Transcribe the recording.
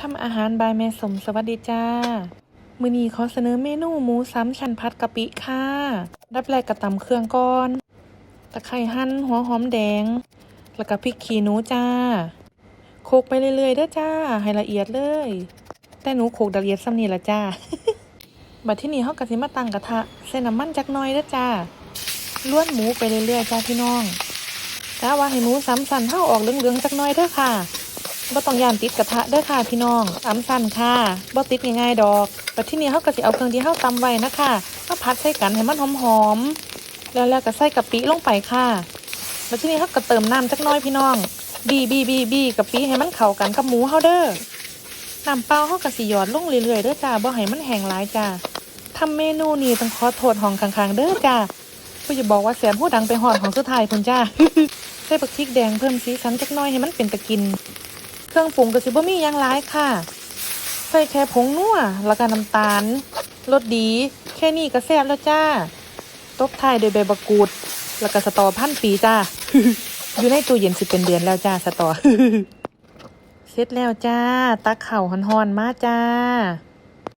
ทำอาหารบายแม่สมสวัสดีจ้า มือนี้ขอเสนอเมนูหมูซ้ำชั้นพัดกะปิค่ะ รับแรกกระตำเครื่องก่อน ตะไคร้หั่นหัวหอมแดง แล้วก็พริกขี้หนูจ้าโขลกไปเรื่อยๆเด้อจ้า ให้ละเอียดเลย แต่หนูโขลกละเอียดซ้ำนี่ละจ้า บัดที่นี่เฮากะสิมาตั้งกระทะใส่น้ำมันจักหน่อยเด้อจ้าล้วนหมูไปเรื่อยๆจ้าพี่น้องกะว่าให้หมูซ้ำสันเฮาออกเหลืองๆจักหน่อยเด้อค่ะ บ่ต้องยานติดกระทะเด้อค่ะพี่น้องอำสั่นค่ะบ่ติดง่ายๆดอกแต่ที่นี่เฮาก็สิเอาเครื่องที่เฮาตำไว้นะคะมาผัดใส่กันให้มันหอมๆแล้วแล้วก็ใส่กะปิลงไปค่ะแล้วที่นี่เฮาก็เติมน้ำจักน้อยพี่น้อง บีบีบีบีกะปิให้มันเข้ากันกับหมูเฮาเด้อน้ำเปล่าเฮาก็สิหยอดลงเรื่อยๆเด้อจ้าบ่ให้มันแห้งหลายจ้าทำเมนูนี้ต้องขอโทษห้องข้างๆเด้อจ้าผู้จะบอกว่าแสนผู้ดังไปหอดของสุดท้ายพุ่นจ้าใส่บักพริกแดงเพิ่มสีสันจักน้อยให้มันเป็นตะกิน รื่องปรุงก็สิบ่มีอย่างหลายค่ะ ใส่แค่ผงนัวแล้วก็น้ำตาลรสดี แค่นี้ก็แซ่บแล้วจ้า ตบท้ายด้วยใบบักกูด แล้วก็สตอพันปีจ้า อยู่ในตู้เย็นสิเป็นเดือนแล้วจ้าสตอ เสร็จแล้วจ้า ตักเข่าวหอนๆมาจ้า